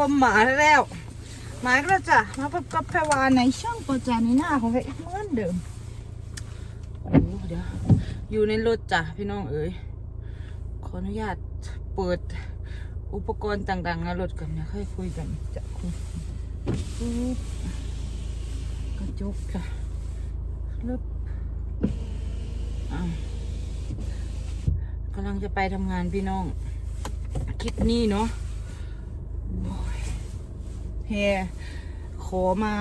ว่าหมาแล้วหมาก็จะมาพบกับแพรวาในช่องโปรจานีหน้าของแพรเหมือนเดิมโอ้เดี๋ยวอยู่ในรถจ้ะพี่น้องเอ๋ยขออนุญาตเปิดอุปกรณ์ต่างๆในรถกันนี่ยค่อยคุยกันจะคุยปุ๊บกระจกค่ะลึบอะกำลังจะไปทำงานพี่น้อง คลิปนี้เนาะ เฮขอมา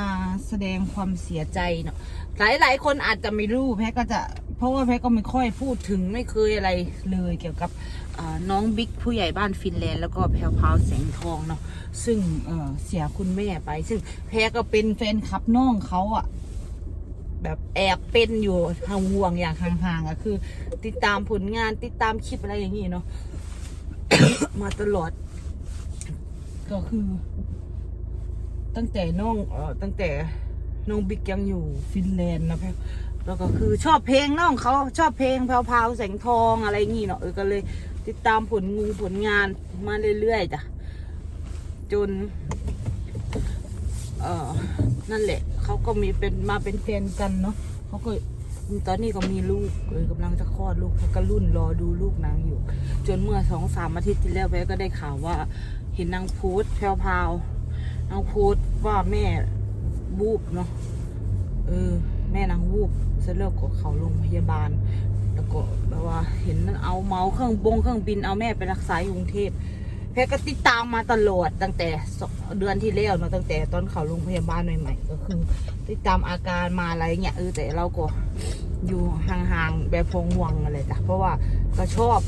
แสดงความเสียใจเนาะหลายหลายๆคนอาจจะไม่รู้แพ้ก็จะเพราะว่าแพ้ก็ไม่ค่อยพูดถึงไม่เคยอะไรเลยเกี่ยวกับน้องบิ๊กผู้ใหญ่บ้านฟินแลนด์แล้วก็แพรวพาวแสงทองเนาะซึ่งเเสียคุณแม่ไป ซึ่งแพ้ก็เป็นแฟนคลับน้องเขาอะแบบแอบเป็นอยู่ห่างห่วงอย่างห่างๆอะคือ ติดตามผลงานติดตามคลิปอะไรอย่างนี้เนาะมาตลอด ก็คือ ตั้งแต่น้องเออตั้งแต่น้องบิ๊กยังอยู่ฟินแลนด์นะแพรแล้วก็คือชอบเพลงน้องเขาชอบเพลงแพรวๆแสงทองอะไรอย่างงี้เนาะเออก็เลยติดตามผลงูผลงานมาเรื่อยๆจ้ะจน เออนั่นแหละเขาก็มีเป็นมาเป็นแฟนกันเนาะเขาก็ตอนนี้ก็มีลูกเออกำลังจะคลอดลูกเขาก็รุ่นรอดูลูกนางอยู่ จนเมื่อสองสามอาทิตย์ที่แล้วแพ้ก็ได้ข่าวว่า เห็นนางโพสต์แพรวๆ นางโพสว่าแม่บูบเนาะเออ แม่นางวูบเสร็จแล้วก็เขาโรงพยาบาล แล้วก็แบบว่าเห็นมันเอาเมาเครื่องบงเครื่องบินเอาแม่ไปรักษาอยู่กรุงเทพแพรก็ติดตามมาตลอดตั้งแต่เดือนที่แล้วเนาะตั้งแต่ตอนเขาโรงพยาบาลใหม่ๆก็คือ ติดตามอาการมาอะไรเงี้ยเออแต่เราก็อยู่ห่างๆแบบพงห่วงอะไรจ้ะเพราะว่าก็ชอบ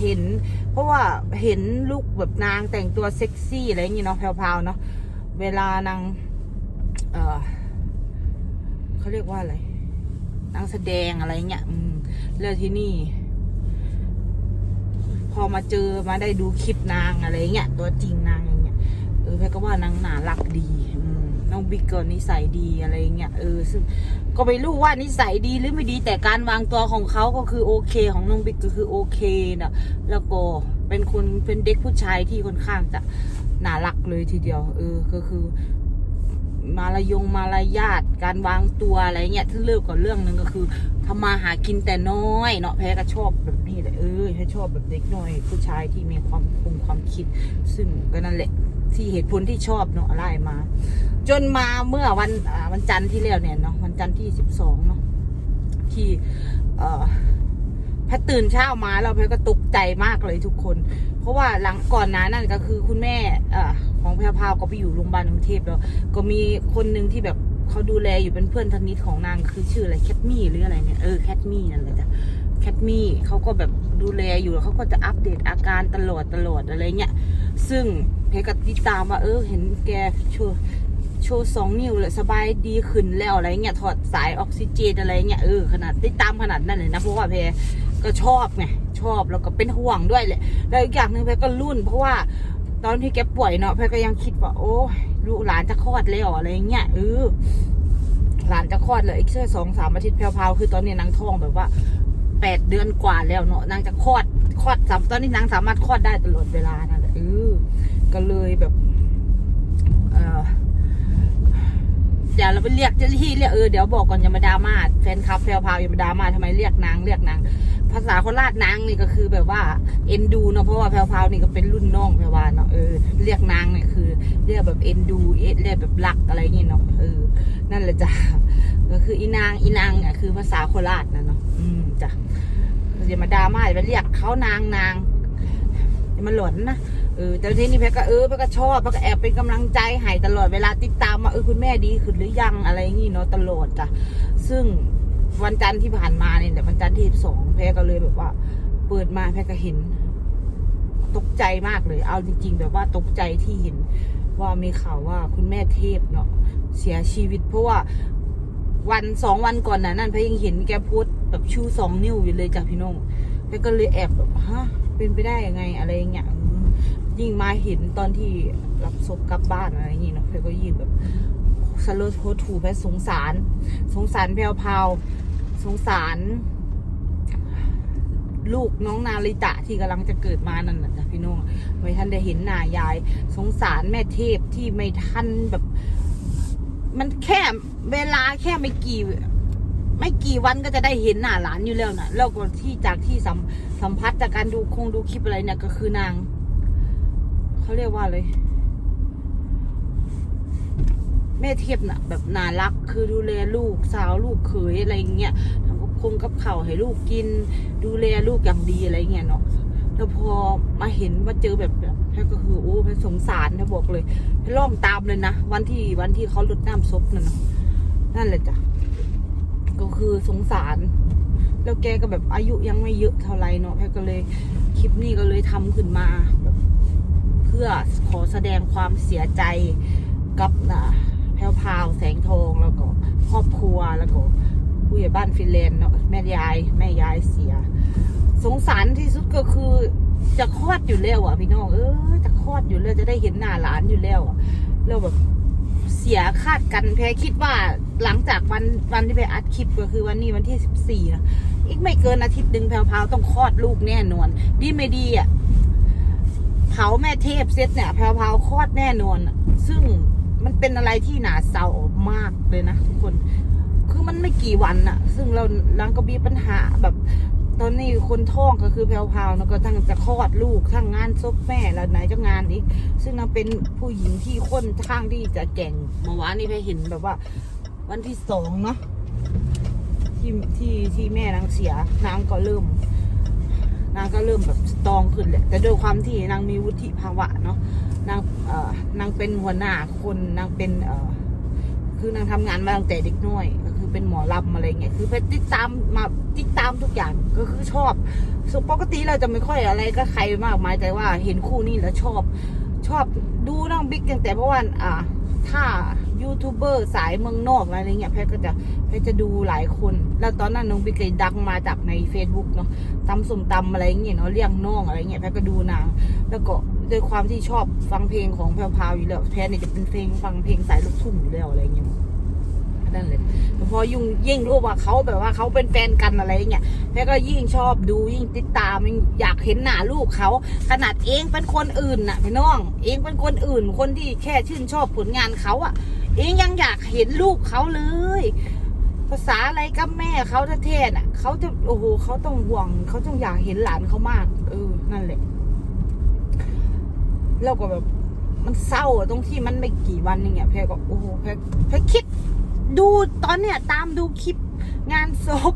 เห็น เพราะว่าเห็นลูกแบบนางแต่งตัวเซ็กซี่อะไรอย่างงี้เนาะแพรวๆเนาะ เวลานางเออเขาเรียกว่าอะไรนางแสดงอะไรเงี้ยอืมแล้วที่นี่ พอมาเจอมาได้ดูคลิปนางอะไรเงี้ยตัวจริงนางอย่างเงี้ยเออแพรก็ว่านางหน่ารักดีอืมน้องบิ๊กก็นิสัยดีอะไรเงี้ยเออซึ่งก็ไม่รู้ว่านิสัยดีหรือไม่ดีแต่การวางตัวของเขาก็คือโอเคของน้องบิ๊กก็คือโอเคนะแล้วก็เป็นคนเป็นเด็กผู้ชายที่ค่อนข้างจะ หน่ารักเลยทีเดียว เออ ก็คือ มารยงมารยาทการวางตัวอะไรเงี้ยที่เลิกก่อเรื่องหนึ่งก็คือทำมาหากินแต่น้อยเนาะแพ้ก็ชอบแบบนี้แหละเออแพ้ชอบแบบเด็กน้อย ผู้ชายที่มีความคงความคิด ซึ่งก็นั่นแหละ ที่เหตุผลที่ชอบเนาะอะไรมา จนมาเมื่อวันวันจันทร์ที่แล้วเนี่ยเนาะวันจันทร์ที่สิบสองเนาะที่เอ่อ แพทตื่นเช้ามาแล้วแพทก็ตกใจมากเลยทุกคน เพราะว่าหลังก่อนหน้านั้นก็คือคุณแม่อของแพรพาวก็ไปอยู่โรงพยาบาลกรุงเทพแล้ว ก็มีคนหนึ่งที่แบบเขาดูแลอยู่เป็นเพื่อนทนิตของนางคือชื่ออะไรแคทมี่หรืออะไรเนี่ยเออแคทมี่นั่นแหละจ้ะแคทมี่เขาก็แบบดูแลอยู่แล้วเขาก็จะอัปเดตอาการตลอดตลอดอะไรเงี้ยซึ่งเพก็ติดตามว่าเออเห็นแกโชว์โชว์สองนิ้วเลยสบายดีขึ้นแล้วอะไรเงี้ยถอดสายออกซิเจนอะไรเงี้ยเออขนาดติดตามขนาดนั้นเลยนะเพราะว่าเพ ก็ชอบไงชอบแล้วก็เป็นห่วงด้วยแหละแล้วอีกอย่างหนึ่งเพก็รุ่น เพราะว่าตอนที่แกป่วยเนาะแพรก็ยังคิดว่า โอ้ลูกหลานจะคลอดแล้วอะไรเงี้ยเออหลานจะคลอดเลยอีกแค่สองสามอาทิตย์แพรวๆคือตอนนี้นางท้องแบบว่าแปดเดือนกว่าแล้วเนาะนางจะคลอดคลอดสามตอนนี้นางสามารถคลอดได้ตลอดเวลานั่นแหละเออก็เลยแบบเออเดี๋ยวเราไปเรียกเจ้าหน้าที่เรียกเออเดี๋ยวบอกก่อนอย่ามาดราม่าแฟนคลับแพรวๆอย่ามาดราม่าทำไมเรียกนางเรียกนาง ภาษาโคราชนางนี่ก็คือแบบว่าเอ็นดูเนาะเพราะว่าแพรวๆนี่ก็เป็นรุ่นน้องแพรวาเนาะเออเรียกนางเนี่ยคือ เรียกแบบเอ็นดูเอเรียกแบบรักอะไรอย่างเงี้ยเนาะเออนั่นแหละจ้ะก็คืออีนางอีนางเนี่ยคือภาษาโคราชนะเนาะอืมจ้ะอย่ามาดราม่าอย่ามาเรียกเขานางนางอย่ามาหลอนนะเออแต่ทีนี้แพรก็เออแพรก็ชอบแพรก็แอบเป็นกำลังใจให้ตลอดเวลาติดตามมาเออคุณแม่ดีขึ้นหรือยังอะไรอย่างงี้เนาะตลอดจ้ะซึ่ง วันจันทร์ที่ผ่านมาเนี่ยแหละวันจันทร์ที่สองแพรก็เลยแบบว่า เปิดมาแพรก็เห็น ตกใจมากเลย เอาจริง ๆ แบบว่าตกใจที่เห็น ว่ามีข่าวว่าคุณแม่เทพเนาะเสียชีวิต เพราะว่าวันสองวันก่อนน่ะนั่นแพรยังเห็นแกโพูดแบบชูสองนิ้วอยู่เลยจ้ะพี่น้องแพรก็เลยแอบแบบฮะเป็นไปได้ยังไงอะไรอย่างเงี้ยยิ่งมาเห็นตอนที่รับศพกลับบ้านอะไรอย่างเงี้ยเนาะแพรก็ยิ่งแบบสลดโหดถูแพรสงสาร สงสารแพรวพาว สงสาร ลูกน้องนาริตะที่กำลังจะเกิดมานั่นนะจ้ะพี่น้องไม่ทันได้เห็นหน้ายาย สงสารแม่เทพที่ไม่ทันแบบ มันแค่เวลาแค่ไม่กี่ไม่กี่วันก็จะได้เห็นหน้าหลานอยู่แล้วนะแล้วก็ที่จากที่สัมสัมผัสจากการดูคงดูคลิปอะไรเนี่ยก็คือนางเขาเรียกว่าเลย แม่เทพน่ะ แบบน่ารักคือดูแลลูกสาวลูกเขยอะไรเงี้ยทำกับคงกับเข่าให้ลูกกิน ดูแลลูกอย่างดีอะไรเงี้ยเนาะแล้วพอมาเห็นมาเจอแบบแบบแพทก็คือโอ้แพทสงสารนะบอกเลยแพทร้องตามเลยนะวันที่วันที่เขาลดน้ำศพนั่นนะนั่นแหละจ้ะก็คือสงสาร แล้วแกก็แบบอายุยังไม่เยอะเท่าไรเนาะแพทก็เลยคลิปนี้ก็เลยทำขึ้นมา เพื่อขอแสดงความเสียใจกับนะ แพรวพาวแสงทองแล้วก็ครอบครัวแล้วก็ผู้ใหญ่บ้านฟินแลนด์เนาะแม่ยายแม่ยายเสีย สงสารที่สุดก็คือจะคลอดอยู่แล้วอะพี่น้องเออจะคลอดอยู่แล้วจะได้เห็นหน้าหลานอยู่แล้วอะแล้วแบบเสียคาดกันแพรคิดว่าหลังจากวันวันที่ไปอัดคลิปก็คือวันนี้วันที่สิบสี่นะอีกไม่เกินอาทิตย์หนึ่งแพรวพาวต้องคลอดลูกแน่นอน ดีไม่ดีอะเผาแม่เทพเซตเนี่ยแพรวพาวคลอดแน่นอน ซึ่ง มันเป็นอะไรที่หนาเศร้ามากเลยนะทุกคน คือมันไม่กี่วันอะซึ่งเราลังก็มีปัญหาแบบ ตอนนี้คนท้องก็คือแพรวๆแล้วก็ทั้งจะคลอดลูกทั้งงานศพแม่แล้วไหนจะงานอีก ซึ่งนางเป็นผู้หญิงที่ค่อนข้างที่จะแก่งเมื่อวานนี้ไปเห็นแบบว่า วันที่สองเนาะที่ที่ที่แม่นางเสียนางก็เริ่ม นางก็เริ่มแบบสตรองขึ้นแหละแต่ด้วยความที่นางมีวุฒิภาวะเนาะนางเอ่อนางเป็นหัวหน้าคนนางเป็นเอ่อคือนางทำงานมาตั้งแต่เด็กน้อยก็คือเป็นหมอลำอะไรเงี้ยคือไปติดตามมาติดตามทุกอย่างก็คือชอบส่วนปกติเราจะไม่ค่อยอะไรก็ใครมากมายแต่ว่าเห็นคู่นี้แล้วชอบ ชอบดูน้องบิ๊กตั้งแต่เพราะว่าอ่าถ้า ยูทูบเบอร์สายเมืองนอกอะไรเงี้ยแพทย์ก็จะแพทย์จะดูหลายคน แล้วตอนนั้นน้องบิ๊กเคยดังมาจากใน Facebook เนาะตำสุ่มตำอะไรเงี้ยเนาะเลี้ยงน้องอะไรเงี้ยแพทย์ก็ดูนาง แล้วก็ด้วยความที่ชอบฟังเพลงของแพรวๆอยู่แล้วแพทย์เนี่ยจะเป็นเพลงฟังเพลงสายลูกทุ่งอยู่แล้วอะไรเงี้ยนั่นเลยพอยุ่งยิ่งรู้ว่าเขาแบบว่าเขาเป็นแฟนกันอะไรเงี้ยแม่ก็ยิ่งชอบดูยิ่งติดตามยิ่งอยากเห็นหน้าลูกเขาขนาดเองเป็นคนอื่นน่ะพี่น้อง เองเป็นคนอื่นคนที่แค่ชื่นชอบผลงานเขาอะ เองยังอยากเห็นลูกเขาเลย ภาษาอะไรกับแม่เขาแท้ๆน่ะเขาจะโอ้โหเขาต้องห่วงเขาต้องอยากเห็นหลานเขามากเออนั่นแหละแล้วก็แบบมันเศร้าตรงที่มันไม่กี่วันนี่เงี้ยแพรก็โอ้โหแพรแพรคิดดูตอนเนี้ยตามดูคลิปงานศพ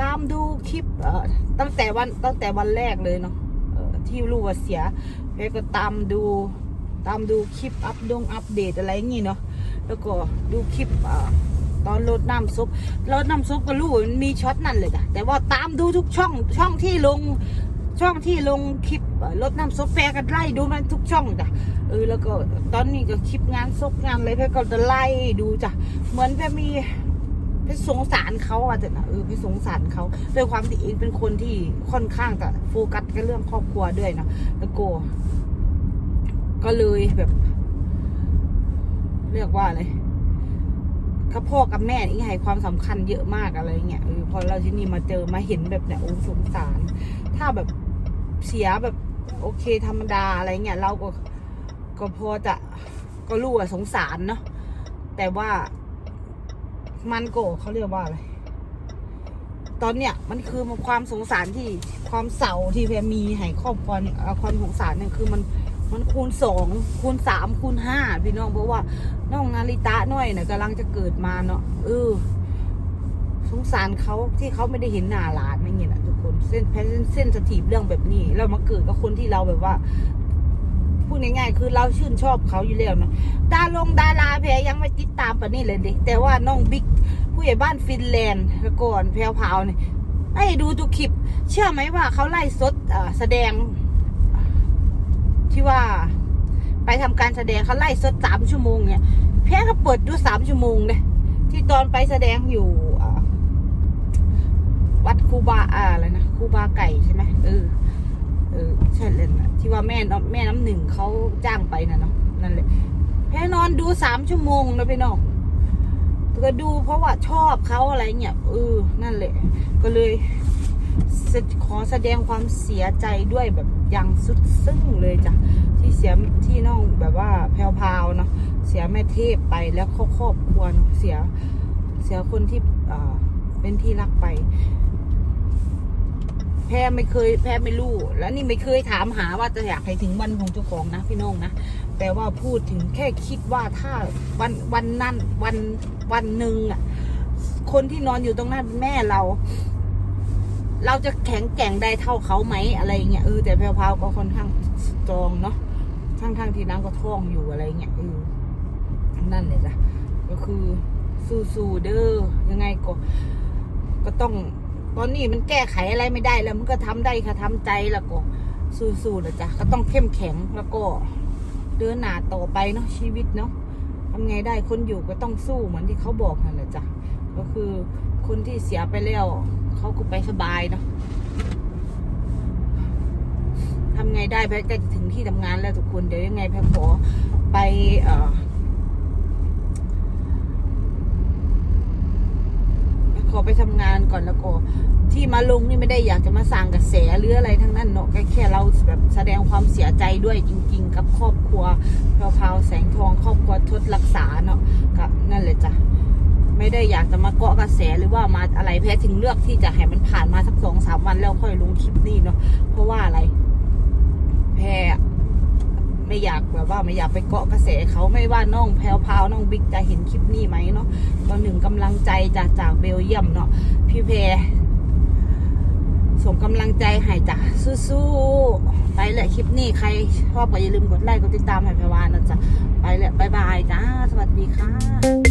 ตามดูคลิป เอ่อตั้งแต่วันตั้งแต่วันแรกเลยเนาะที่รู้ว่าเสียแพรก็ตามดู ตามดูคลิปอัปดงอัปเดตอะไรอย่างงี้เนาะ แล้วก็ดูคลิปอตอนรดน้ำซุปรดน้ำซุปก็รู้มีช็อตนั่นเลยจ้ะแต่ว่าตามดูทุกช่องช่องที่ลงช่องที่ลงคลิปรดน้ำซุปแฟรกันไล่ดูมันทุกช่องจ้ะเออแล้วก็ตอนนี้ก็คลิปงานซกงานอะไรเพก็จะไล่ดูจ้ะเหมือนเพมีเพสงสารเขาอะแต่นะเออเพสงสารเขาด้วยความที่เองเป็นคนที่ค่อนข้างจะโฟกัสกับเรื่องครอบครัวด้วยนะแล้วก็ก็เลยแบบ เรียกว่าอะไรกับพ่อกับแม่นี่ให้ความสำคัญเยอะมากอะไรเงี้ยเออพอเราที่นี่มาเจอมาเห็นแบบเนี้ยโอ้สงสาร ถ้าแบบเสียแบบโอเคธรรมดาอะไรเงี้ยเราก็ก็พอจะก็รู้ว่าสงสารเนาะแต่ว่ามันโกเขาเรียกว่าอะไรตอนเนี้ยมันคือความสงสารที่ความเศร้าที่แพมีให้ครอบครัวเนี่ยเอาความสงสารเนี่ยคือมันมันคูณสองคูณสามคูณห้าพี่น้องเพราะว่า น้องนาริตะน้อยเนี่ยกำลังจะเกิดมาเนาะเออสงสารเขาที่เขาไม่ได้เห็นหน้าหลานไม่เงี้ยนะทุกคนเส้นแพนเส้นสถีบเรื่องแบบนี้เรามาเกิดกับคนที่เราแบบว่าพูดง่ายๆคือเราชื่นชอบเขาอยู่แล้วนะดาลงดาราแพรยังไม่ติดตามปานนี้เลยเด็แต่ว่าน้องบิ๊กผู้ใหญ่บ้านฟินแลนด์ก่อนแพรวพาวเนี่ยให้ดูทุกคลิป เชื่อไหมว่าเขาไล่สดแสดงที่ว่า ไปทำการแสดงเขาไล่สดสามชั่วโมงเนี่ยแพรก็เปิดดูสามชั่วโมงเลยที่ตอนไปแสดงอยู่วัดคูบาอ่าอะไรนะคูบาไก่ใช่ไหมเออเออใช่เลยนะที่ว่าแม่น้ำแม่น้ำหนึ่งเขาจ้างไปนะเนาะนั่นแหละแพ้นอนดูสามชั่วโมงนะพี่น้องก็ดูเพราะว่าชอบเขาอะไรเงี้ยเออนั่นแหละ ก็เลยขอแสดงความเสียใจด้วยแบบอย่างสุดซึ้งเลยจ้ะ ที่เสียที่น้องแบบว่าแพรวๆเนาะเสียแม่เทพไปแล้วครอบครอบครัวเสียเสียคนที่เป็นที่รักไป แพรไม่เคย แพรไม่รู้ แล้วนี่ไม่เคยถามหาว่าจะอยากให้ถึงวันของเจ้าของนะพี่น้องนะ แต่ว่าพูดถึงแค่คิดว่าถ้าวันวันนั้นวันวันหนึ่งอะ คนที่นอนอยู่ตรงนั้นแม่เรา เราจะแข็งแกร่งได้เท่าเขาไหมอะไรเงี้ยเออแต่แพรวๆก็ค่อนข้างสตรองเนาะ ทั้งทางๆที่น้ำก็ท้องอยู่อะไรเงี้ยเออนั่นเลยจ้ะก็คือสู้ๆเด้อยังไงก็ก็ต้องตอนนี้มันแก้ไขอะไรไม่ได้แล้วมันก็ทำได้ค่ะทำใจแล้วก็สู้ๆนะจ๊ะก็ต้องเข้มแข็งแล้วก็เดินหน้าต่อไปเนาะชีวิตเนาะทำไงได้คนอยู่ก็ต้องสู้เหมือนที่เขาบอกนั่นแหละจ้ะก็คือคนที่เสียไปแล้วเขาก็ไปสบายเนาะ ทำไงได้แพทย์ก็จะถึงที่ทำงานแล้วทุกคนเดี๋ยวยังไงแพทย์ขอไปเอ่อขอไปทำงานก่อนแล้วก็ที่มาลงนี่ไม่ได้อยากจะมาสร้างกระแสหรืออะไรทั้งนั้นเนาะแค่แค่เราแบบแสดงความเสียใจด้วยจริง ๆ กับครอบครัวแพรวๆแสงทองครอบครัวทศรักษาเนาะก็นั่นเลยจ้ะไม่ได้อยากจะมาเกาะกระแสหรือว่ามาอะไรแพ้ถึงเลือกที่จะให้มันผ่านมาสักสองสามวันแล้วค่อยลงคลิปนี้เนาะเพราะว่าอะไร ไม่อยากแบบว่าไม่อยากไปเกาะกระแสเขาไม่ว่าน้องแพลวพาวน้องบิ๊กจะเห็นคลิปนี้ไหมเนาะตอนหนึ่งกำลังใจจากจากเบลเยียมเนาะพี่เพรส่งกำลังใจให้จ้ะสู้ๆไปแหละคลิปนี้ใครชอบก็อย่าลืมกดไลค์กดติดตามให้แพรวานะจ๊ะไปแหละบายบายจ้าสวัสดีค่ะ